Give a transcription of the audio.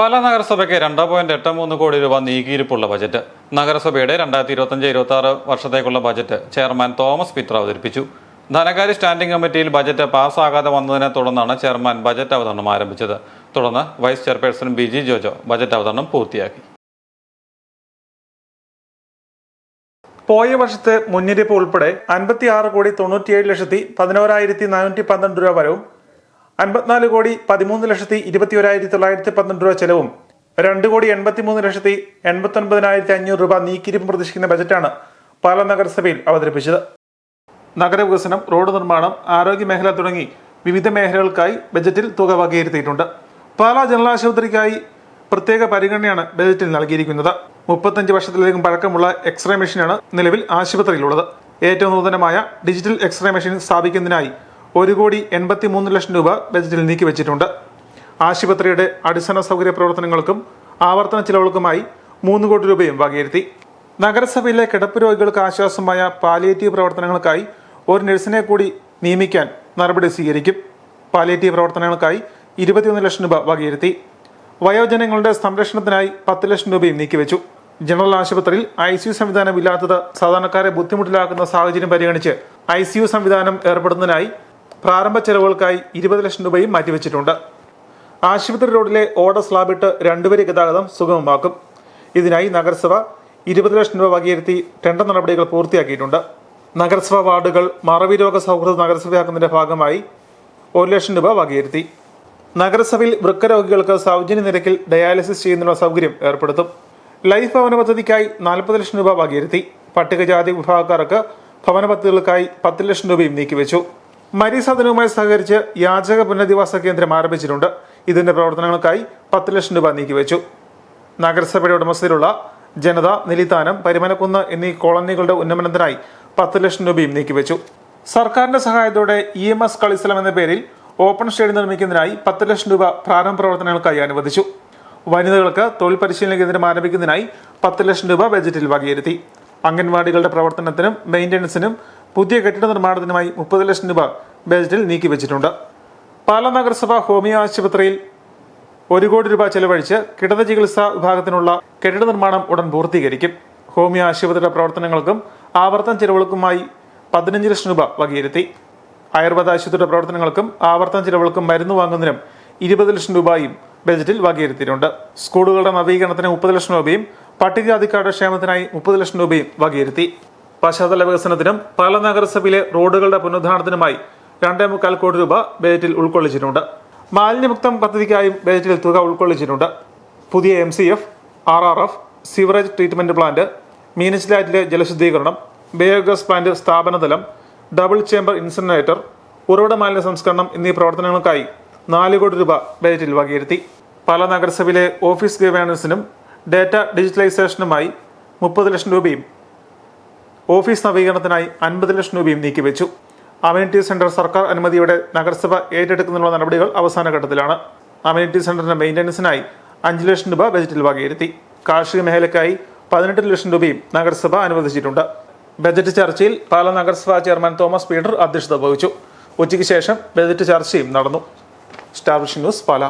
പാലാ നഗരസഭയ്ക്ക് രണ്ട് പോയിന്റ് എട്ട് മൂന്ന് കോടി രൂപ നീക്കിയിരിപ്പുള്ള ബജറ്റ്. നഗരസഭയുടെ രണ്ടായിരത്തി ഇരുപത്തഞ്ച് ഇരുപത്തി ആറ് വർഷത്തേക്കുള്ള ബജറ്റ് ചെയർമാൻ തോമസ് പിത്ര അവതരിപ്പിച്ചു. ധനകാര്യ സ്റ്റാൻഡിംഗ് കമ്മിറ്റിയിൽ ബജറ്റ് പാസ്സാകാതെ വന്നതിനെ തുടർന്നാണ് ചെയർമാൻ ബജറ്റ് അവതരണം ആരംഭിച്ചത്. തുടർന്ന് vice chairperson B G Jojo budget അവതരണം പൂർത്തിയാക്കി. പോയ വർഷത്തെ മുന്നിരിപ്പ് ഉൾപ്പെടെ അൻപത്തി ആറ് കോടി തൊണ്ണൂറ്റിയേഴ് ലക്ഷത്തി പതിനോരായിരത്തി നാനൂറ്റി പന്ത്രണ്ട് രൂപ വരവും അൻപത്തിനാല് കോടി പതിമൂന്ന് ലക്ഷത്തി ഇരുപത്തി ഒരായിരത്തി തൊള്ളായിരത്തി പന്ത്രണ്ട് രൂപ ചെലവും രണ്ട് കോടി എൺപത്തി മൂന്ന് ലക്ഷത്തി എൺപത്തി ഒൻപതിനായിരത്തി അഞ്ഞൂറ് രൂപ നീക്കിരിപ്പ് പ്രതീക്ഷിക്കുന്ന ബജറ്റാണ് പാലാ നഗരസഭയിൽ അവതരിപ്പിച്ചത്. നഗരവികസനം റോഡ് നിർമ്മാണം ആരോഗ്യ മേഖല തുടങ്ങി വിവിധ മേഖലകൾക്കായി ബജറ്റിൽ തുക വകയിരുത്തിയിട്ടുണ്ട്. പാല ജനറൽ ആശുപത്രിക്കായി പ്രത്യേക പരിഗണനയാണ് ബജറ്റിൽ നൽകിയിരിക്കുന്നത്. മുപ്പത്തഞ്ച് വർഷത്തിലധികം പഴക്കമുള്ള എക്സ്റേ മെഷീനാണ് നിലവിൽ ആശുപത്രിയിലുള്ളത്. ഏറ്റവും നൂതനമായ ഡിജിറ്റൽ എക്സ്റേ മെഷീൻ സ്ഥാപിക്കുന്നതിനായി ഒരു കോടി എൺപത്തി മൂന്ന് ലക്ഷം രൂപ ബജറ്റിൽ നീക്കിവച്ചിട്ടുണ്ട് ആശുപത്രിയുടെ അടിസ്ഥാന സൗകര്യ പ്രവർത്തനങ്ങൾക്കും ആവർത്തന ചിലവുകൾക്കുമായി മൂന്ന് കോടി രൂപയും വകയിരുത്തി. നഗരസഭയിലെ കിടപ്പ് രോഗികൾക്ക് ആശ്വാസമായ പാലിയേറ്റീവ് പ്രവർത്തനങ്ങൾക്കായി ഒരു നഴ്സിനെ കൂടി നിയമിക്കാൻ നടപടി സ്വീകരിക്കും. പാലിയേറ്റീവ് പ്രവർത്തനങ്ങൾക്കായി ഇരുപത്തിയൊന്ന് ലക്ഷം രൂപ വകയിരുത്തി. വയോജനങ്ങളുടെ സംരക്ഷണത്തിനായി പത്ത് ലക്ഷം രൂപയും നീക്കിവെച്ചു ജനറൽ ആശുപത്രിയിൽ ഐ സി യു സംവിധാനം ഇല്ലാത്തത് സാധാരണക്കാരെ ബുദ്ധിമുട്ടിലാക്കുന്ന സാഹചര്യം പരിഗണിച്ച് ഐ സി യു സംവിധാനം ഏർപ്പെടുന്നതിനായി പ്രാരംഭ ചെലവുകൾക്കായി ഇരുപത് ലക്ഷം രൂപയും മാറ്റിവെച്ചിട്ടുണ്ട്. ആശുപത്രി റോഡിലെ ഓട സ്ലാബിട്ട് രണ്ടുപേരെ ഗതാഗതം സുഗമമാക്കും. ഇതിനായി നഗരസഭ ഇരുപത് ലക്ഷം രൂപ വകയിരുത്തി ടെൻഡർ നടപടികൾ പൂർത്തിയാക്കിയിട്ടുണ്ട്. നഗരസഭ വാർഡുകൾ മറവി രോഗ സൗഹൃദ നഗരസഭയാക്കുന്നതിന്റെ ഭാഗമായി ഒരു ലക്ഷം രൂപ വകയിരുത്തി. നഗരസഭയിൽ വൃക്കരോഗികൾക്ക് സൗജന്യ നിരക്കിൽ ഡയാലിസിസ് ചെയ്യുന്നതിനുള്ള സൗകര്യം ഏർപ്പെടുത്തും. ലൈഫ് ഭവന പദ്ധതിക്കായി നാൽപ്പത് ലക്ഷം രൂപ വകയിരുത്തി. പട്ടികജാതി വിഭാഗക്കാർക്ക് ഭവന പദ്ധതികൾക്കായി പത്ത് ലക്ഷം രൂപയും നീക്കിവെച്ചു. മരീസദനവുമായി സഹകരിച്ച് യാചക പുനരധിവാസ കേന്ദ്രം ആരംഭിച്ചിട്ടുണ്ട്. ഇതിന്റെ പ്രവർത്തനങ്ങൾക്കായി പത്ത് ലക്ഷം രൂപ നീക്കിവെച്ചു. നഗരസഭയുടെ ഉടമസ്ഥയിലുള്ള ജനത നിലിത്താനം പരിമലക്കുന്ന് എന്നീ കോളനികളുടെ ഉന്നമനത്തിനായി പത്ത് ലക്ഷം രൂപയും നീക്കിവെച്ചു. സർക്കാരിന്റെ സഹായത്തോടെ ഇ എം എസ് കളിസ്ഥലം എന്ന പേരിൽ ഓപ്പൺ സ്റ്റേഡിയം നിർമ്മിക്കുന്നതിനായി പത്ത് ലക്ഷം രൂപ പ്രാരംഭ പ്രവർത്തനങ്ങൾക്കായി അനുവദിച്ചു. വനിതകൾക്ക് തൊഴിൽ പരിശീലന കേന്ദ്രം ആരംഭിക്കുന്നതിനായി പത്ത് ലക്ഷം രൂപ ബജറ്റിൽ വകയിരുത്തി. അംഗൻവാടികളുടെ പ്രവർത്തനത്തിനും മെയിന്റനൻസിനും പുതിയ കെട്ടിട നിർമ്മാണത്തിനുമായി മുപ്പത് ലക്ഷം രൂപ ബജറ്റിൽ നീക്കിവെച്ചിട്ടുണ്ട് പാലാ നഗരസഭ ഹോമിയോ ആശുപത്രിയിൽ ഒരു കോടി രൂപ ചെലവഴിച്ച് കിടന്ന ചികിത്സാ വിഭാഗത്തിനുള്ള കെട്ടിട നിർമ്മാണം ഉടൻ പൂർത്തീകരിക്കും. ഹോമിയോ ആശുപത്രിയുടെ പ്രവർത്തനങ്ങൾക്കും ആവർത്തന ചെലവുകൾക്കുമായി പതിനഞ്ച് ലക്ഷം രൂപ വകയിരുത്തി. ആയുർവേദ ആശുപത്രിയുടെ പ്രവർത്തനങ്ങൾക്കും ആവർത്തന ചെലവുകൾക്കും മരുന്ന് വാങ്ങുന്നതിനും ഇരുപത് ലക്ഷം രൂപയും ബജറ്റിൽ വകയിരുത്തിയിട്ടുണ്ട്. സ്കൂളുകളുടെ നവീകരണത്തിന് മുപ്പത് ലക്ഷം രൂപയും പട്ടികജാതിക്കാരുടെ ക്ഷേമത്തിനായി മുപ്പത് ലക്ഷം രൂപയും വകയിരുത്തി. പശ്ചാത്തല വികസനത്തിനും പല നഗരസഭയിലെ റോഡുകളുടെ പുനരുദ്ധാരണത്തിനുമായി രണ്ടേ മുക്കാൽ കോടി രൂപ ബജറ്റിൽ ഉൾക്കൊള്ളിച്ചിട്ടുണ്ട്. മാലിന്യമുക്തം പദ്ധതിക്കായും ബജറ്റിൽ തുക ഉൾക്കൊള്ളിച്ചിട്ടുണ്ട്. പുതിയ M C F R R F sewerage treatment plant മീനച്ചിലാറ്റിലെ ജലശുദ്ധീകരണം ബയോഗ്യാസ് പ്ലാന്റ് സ്ഥാപനതലം ഡബിൾ ചേംബർ ഇൻസിനറേറ്റർ ഉറവിട മാലിന്യ സംസ്കരണം എന്നീ പ്രവർത്തനങ്ങൾക്കായി നാല് കോടി രൂപ ബജറ്റിൽ വകയിരുത്തി. പല നഗരസഭയിലെ ഓഫീസ് ഗവേണൻസിനും ഡാറ്റ ഡിജിറ്റലൈസേഷനുമായി മുപ്പത് ലക്ഷം രൂപയും ഓഫീസ് നവീകരണത്തിനായി അൻപത് ലക്ഷം രൂപയും നീക്കിവെച്ചു. അമ്യൂണിറ്റി സെന്റർ സർക്കാർ അനുമതിയോടെ നഗരസഭ ഏറ്റെടുക്കുന്നതിനുള്ള നടപടികൾ അവസാന ഘട്ടത്തിലാണ്. അമ്യൂണിറ്റി സെന്ററിന്റെ മെയിന്റനൻസിനായി അഞ്ച് ലക്ഷം രൂപ ബജറ്റിൽ വകയിരുത്തി. കാർഷിക മേഖലയ്ക്കായി പതിനെട്ട് ലക്ഷം രൂപയും നഗരസഭ അനുവദിച്ചിട്ടുണ്ട്. ബജറ്റ് ചർച്ചയിൽ പാലാ നഗരസഭാ ചെയർമാൻ തോമസ് പീഡർ അധ്യക്ഷത വഹിച്ചു. ഉച്ചയ്ക്ക് ശേഷം ബജറ്റ് ചർച്ചയും നടന്നു. Star news Pala.